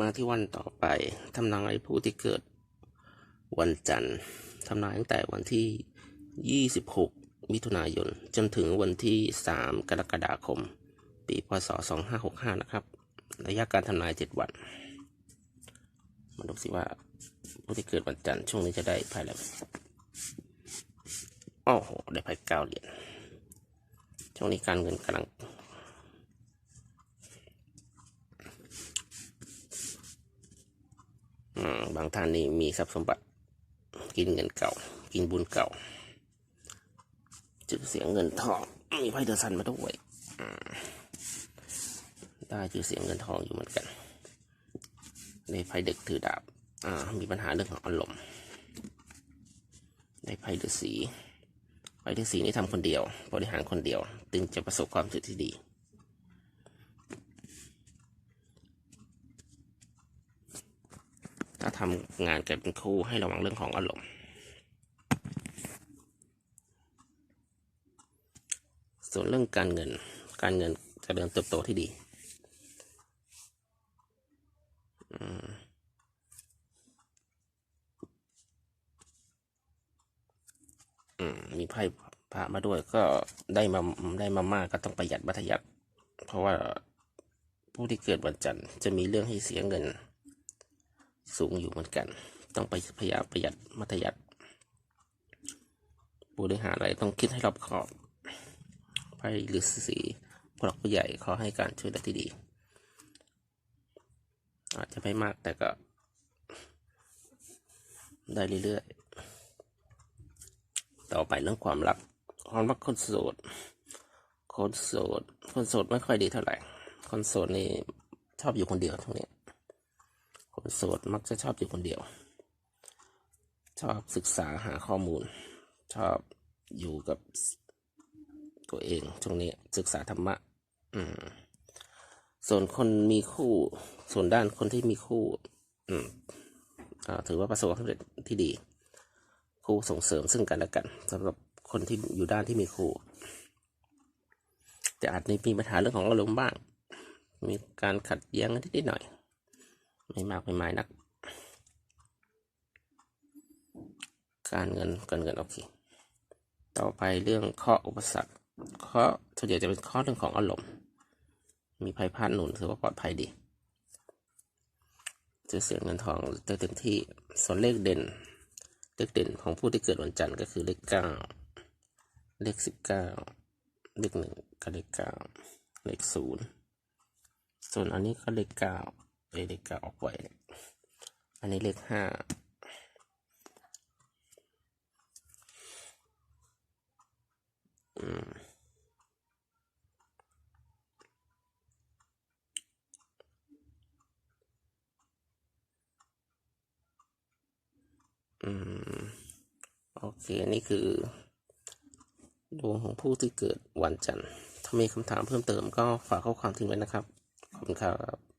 มาที่วันต่อไปทำนายผู้ที่เกิดวันจันทร์ทำนายตั้งแต่วันที่ 26 มิถุนายน จนถึงวันที่ 3 กรกฎาคม ปีพศ 2565 นะครับ ระยะการทำนาย 7 วัน มาดูสิว่าผู้ที่เกิดวันจันทร์ช่วงนี้จะได้ไพ่อะไรโอ้โห ได้ไพ่เก้าเหรียญ ช่วงนี้การเงินกำลัง อืม บางท่านนี่มีทรัพย์สมบัติ กินเงินเก่า กินบุญเก่าจือเสียงเงินทอง มีไพ่เดอร์ซันมาด้วยได้จือเสียงเงินทองอยู่เหมือนกันในไพ่เด็กถือดาบ อ่า มีปัญหาเรื่องของอารมณ์ในไพ่เดอร์สีไพ่เดอร์สีนี่ทำคนเดียว บริหารคนเดียว จึงจะประสบความสำเร็จที่ดี ถ้าทำงานกันเป็นคู่ให้ระวังเรื่องของอารมณ์ส่วนเรื่องการเงิน การเงินจะเดินเติบโตที่ดีอืมมีไพ่พระมาด้วยก็ได้มาได้มามากก็ต้องประหยัดมัธยัติเพราะว่าผู้ที่เกิดวันจันทร์จะมีเรื่องให้เสียเงิน สูงอยู่เหมือนกัน ต้องไปพยายามประหยัดมัธยัติบริหารอะไรต้องคิดให้รอบคอบไพ่ฤาษีผู้หลักผู้ใหญ่ขอให้การช่วยเหลือที่ดี อาจจะไม่มากแต่ก็ ได้เรื่อยๆ ต่อไปเรื่องความรักความรักคนโสด คนโสด คนโสดไม่ค่อยดีเท่าไหร่ คนโสดนี่ชอบอยู่คนเดียวทั้งนี้ คนโสดมักจะชอบอยู่คนเดียว ชอบศึกษาหาข้อมูล ชอบอยู่กับตัวเองช่วงนี้ศึกษาธรรมะ อืม ส่วนคนมีคู่ ส่วนด้านคนที่มีคู่ อืมอถือว่าประสบความสำเร็จที่ดี คู่ส่งเสริมซึ่งกันและกันสำหรับคนที่อยู่ด้านที่มีคู่ แต่อาจมีปัญหาเรื่องของอารมณ์บ้าง มีการขัดแย้งนิดหน่อย ไม่มากไม่มายนัก การเงินการเงินโอเค ต่อไปเรื่องข้ออุปสรรคข้อส่วนใหญ่จะเป็นข้อเรื่องของอารมณ์ มีภัยพลาดหนุนถือว่าปลอดภัยดีจะเสียเงินทองได้เต็มที่ ส่วนเลขเด่น เลขเด่นของผู้ที่เกิดวันจันทร์ก็คือเลขเก้า เลขสิบเก้า เลขหนึ่งกับเลขเก้า เลขศูนย์ ส่วนอันนี้ก็เลขเก้า เอเลขเก้าออกไว้อันนี้เลขห้าอืมอืม โอเค นี่คือ ดวงของผู้ที่เกิดวันจันทร์ ถ้ามีคำถามเพิ่มเติมก็ฝากข้อความทิ้งไว้นะครับ ขอบคุณครับ